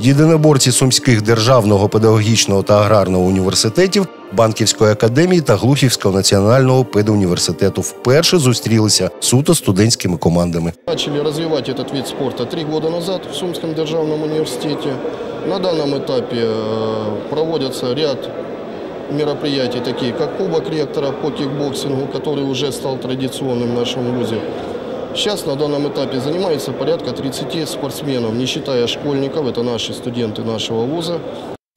Єдиноборці Сумських державного педагогічного та аграрного університетів, Банківської академії та Глухівського національного педуніверситету вперше зустрілися суто студентськими командами. Начали развивать этот вид спорта три года назад в Сумском державном университете. На данном этапе э, проводятся ряд мероприятий, такие как Кубок ректора по кикбоксингу, который уже стал традиционным в нашем вузе. Сейчас на данном этапе занимается порядка 30 спортсменов, не считая школьников, это наши студенты нашего вуза.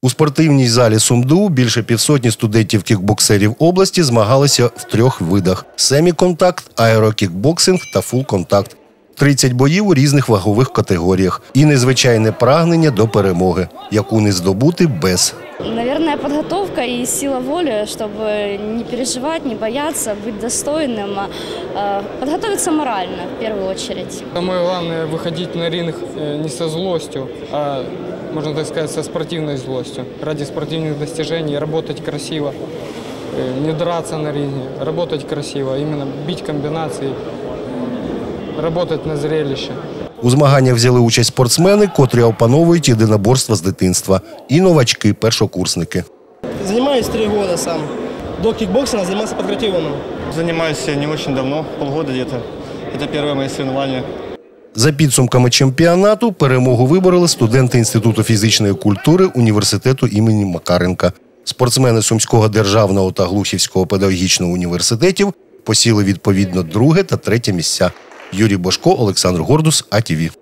У спортивній залі Сумду більше півсотні студентів-кікбоксерів області змагалися в трьох видах: семіконтакт, аерокікбоксинг та фулконтакт. 30 боїв у різних вагових категоріях і незвичайне прагнення до перемоги, яку не здобути без. Наверное, подготовка и сила воли, чтобы не переживать, не бояться, быть достойным, э, подготовиться морально в первую очередь. Самое главное выходить на ринг э, не со злостью, а, можно так сказать, со спортивной злостью. Ради спортивных достижений, работать красиво, э, не драться на ринге, работать красиво, именно бить комбинации, работать на зрелище. У змаганнях взяли участь спортсмени, котрі опановують єдиноборства з дитинства, і новачки, першокурсники. Занимаюсь три года сам. До кикбоксинга занимался подготовленным. Занимаюсь я не очень давно, полгода где-то. Это первое мое. За підсумками чемпіонату перемогу вибороли студенти Інституту фізичної культури університету імені Макаренка. Спортсмени Сумського державного та Глухівського педагогічного університетів посіли відповідно друге та третє місця. Юрій Бошко, Олександр Гордус, АТВ.